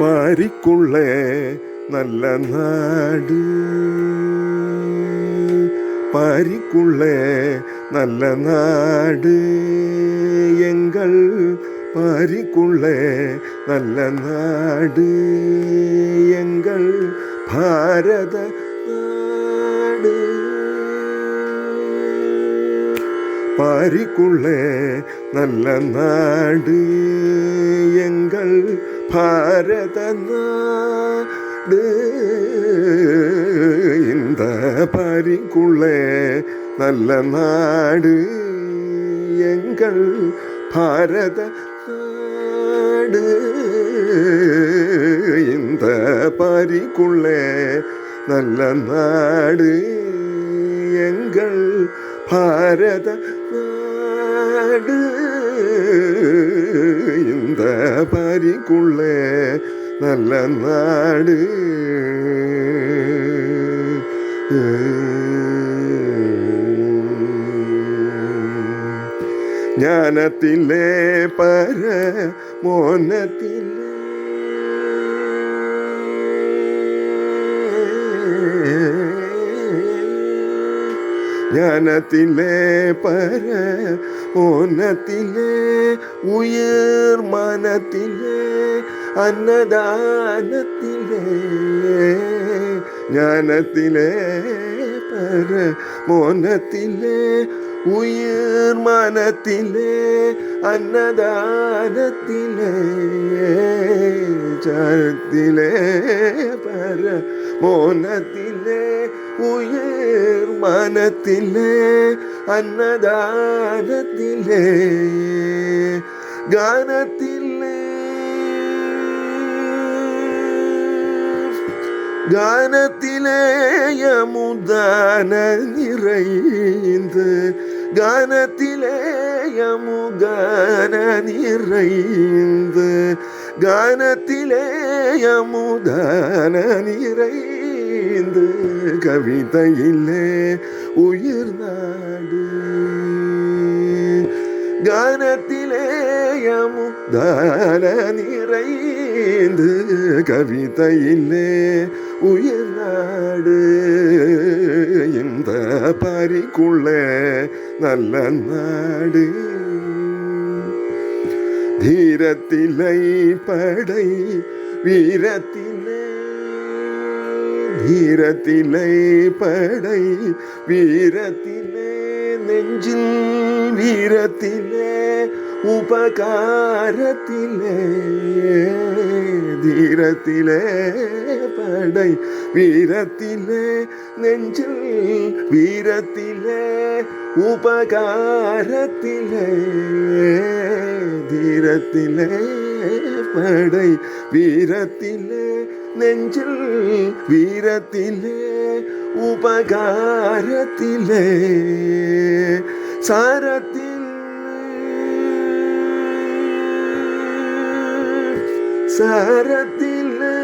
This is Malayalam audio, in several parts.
പാരിക്കുള്ളേ നല്ല നാട്. പാരിക്കുള്ളേ നല്ല നാട്. എങ്കൾ പാരിക്കുള്ളേ നല്ല നാട്. എങ്കൾ ഭാരത பாரிக்குள்ளே நல்ல நாடு எங்கள் பாரத நாடு இந்த பாரிக்குள்ளே நல்ல நாடு எங்கள் பாரத நாடு இந்த பாரிக்குள்ளே நல்ல நாடு കൾ ഭാരത നാട്. ഇന്ത നല്ല നാട്. ജ്ഞാനത്തിലെ പര മോനത്തിലെ ஞானத்திலே பர ஓனத்திலே உயிர் மனத்திலே அன்னதானத்திலே ஞானத்திலே பர மோனத்திலே உயிர் மனத்திலே அன்னதானத்திலே ஜானத்திலே பர மோனத்திலே உயிர் மனத்திலே அன்னதானத்திலே கானத்திலே. கானத்திலே யமுதான நிறைந்து கானத்திலே யமுகான நிறைந்து கானத்திலே யமுதான நிறைந்து. கவிதையிலே உயிர் நாடு. கானத்திலே அமுதான நிறைந்து கவிதையிலே உயிர் நாடு. இந்த பறிக்குள்ள நல்ல நாடு. தீரத்திலை படை வீரத்திலே ധീരത്തിലൈ പടൈ വീരത്തിലേ നെഞ്ചിൽ വീരത്തിലേ ഉപകാരത്തിലേ ധീരത്തിലേ പടൈ വീരത്തിലേ നെഞ്ചിൽ വീരത്തിലേ ഉപകാരത്തിലേ ധീരത്തിലേ പടൈ വീരത്തിലേ നെഞ്ചിൽ വീരത്തിലേ ഉപകാരത്തിലേ സാരത്തിൽ സാരത്തിലേ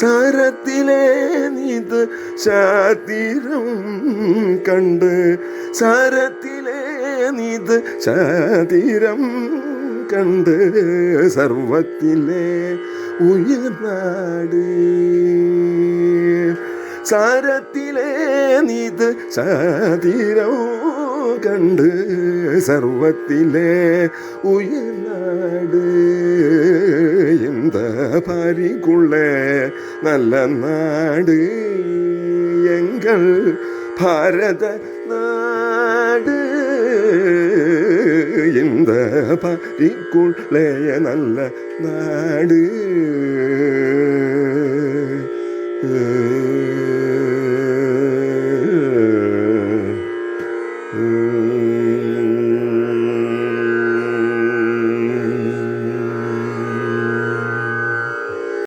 സാരത്തിലെ നീത് ശാതിരം കണ്ട് സാരത്തിലെ നീത് ശാതിരം കണ്ട് സർവത്തിലെ ഉയർനാട് സാരത്തിലെ നീത് സാതിരം കണ്ട് സർവത്തിലെ ഉയർനാട് இந்த பாரிக்குள்ளே நல்ல நாடு எங்கள் பாரத நாடு இந்த பாரிக்குள்ளே நல்ல நாடு